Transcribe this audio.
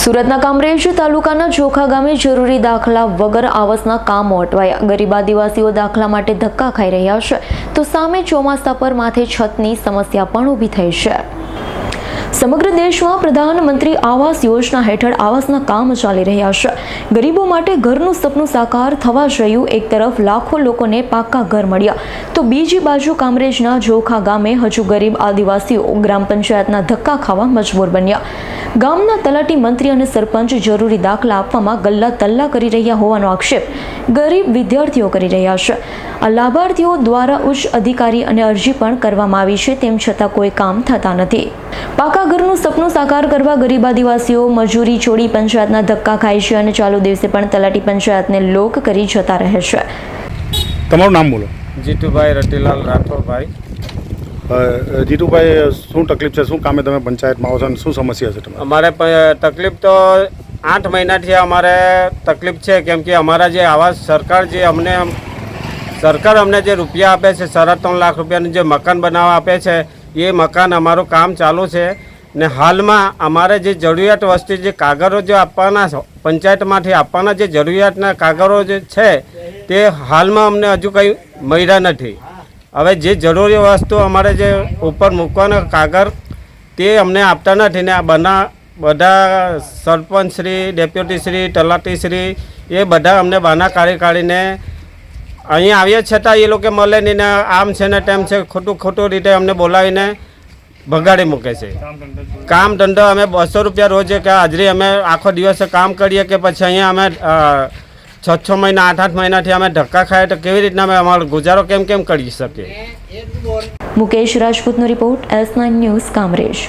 સુરતના કામરેજ તાલુકાના જોખા ગામે જરૂરી દાખલા વગર આવાસના કામો અટવાયા. ગરીબ આદિવાસીઓ દાખલા માટે ધક્કા ખાઈ રહ્યા છે. તો સામે ચોમાસા પર માથે છતની સમસ્યા પણ ઊભી થઈ છે. સમગ્ર દેશમાં પ્રધાનમંત્રી આવાસ યોજના હેઠળ આવાસના કામ ચાલી રહ્યા છે. ગરીબો માટે ઘરનું સપનું સાકાર થવા જયું. એક તરફ લાખો લોકોને પાક્કા ઘર મળ્યા. તો બીજી બાજુ કામરેજના જોખા ગામે હજુ ગરીબ આદિવાસીઓ ગ્રામ પંચાયતના ધક્કા ખાવા મજબૂર બન્યા. ગામના તલાટી મંત્રી અને સરપંચ જરૂરી દાખલા આપવામાં ગલ્લા તલ્લા કરી રહ્યા હોવાનો આક્ષેપ ગરીબ વિદ્યાર્થીઓ કરી રહ્યા છે. આ લાભાર્થીઓ દ્વારા ઉચ્ચ અધિકારી અને અરજી પણ કરવામાં આવી છે. તેમ છતાં કોઈ કામ થતા નથી. પાકા ઘરનું સપનું સાકાર કરવા ગરીબ આદિવાસીઓ મજૂરી છોડી પંચાયતના ધક્કા ખાય છે અને ચાલુ દિવસે પણ તલાટી પંચાયતને લોક કરી જતા રહે છે. તમારું નામ બોલો. જીતુભાઈ રતિલાલ રાઠોડભાઈ. જીતુભાઈ શું તકલીફ છે? શું કામે તમે પંચાયતમાં આવો છો અને શું સમસ્યા છે તમારે? અમારે તકલીફ તો આઠ મહિનાથી અમારે તકલીફ છે કેમ કે અમારા જે આવાસ સરકાર જે અમને સરકાર અમને જે રૂપિયા આપે છે સાડા ત્રણ લાખ રૂપિયાનું જે મકાન બનાવવા આપે છે એ મકાન અમારું કામ ચાલુ છે. ને હાલમાં અમારે જે જરૂરિયાત વસ્તુ જે કાગળો જે આપવાના પંચાયતમાંથી આપવાના જે જરૂરિયાતના કાગળો જે છે, તે હાલમાં અમને હજુ કંઈ મળ્યા નથી. હવે જે જરૂરી વસ્તુ અમારે જે ઉપર મૂકવાના કાગળ, તે અમને આપતા નથી ને આ બના, બધા સરપંચ શ્રી, ડેપ્યુટી શ્રી, તલાટી શ્રી, એ બધા અમને બાના કાઢી કાઢીને અહીંયા આવ્યા છતાં એ લોકો મળે નહીં ને આમ છે ને તેમ છે ખોટું ખોટું રીતે અમને બોલાવીને ભગાડી મૂકે છે. કામ ધંધો અમે બસો રૂપિયા રોજ કે હાજરી અમે આખો દિવસે કામ કરીએ કે પછી અહીંયા અમે છ છ મહિના આઠ આઠ મહિનાથી અમે ધક્કા ખાઈએ તો કેવી રીતના અમે અમારો ગુજારો કેમ કેમ કરી શકીએ? Mukesh રાજપૂતનો report S nine news Kamrej.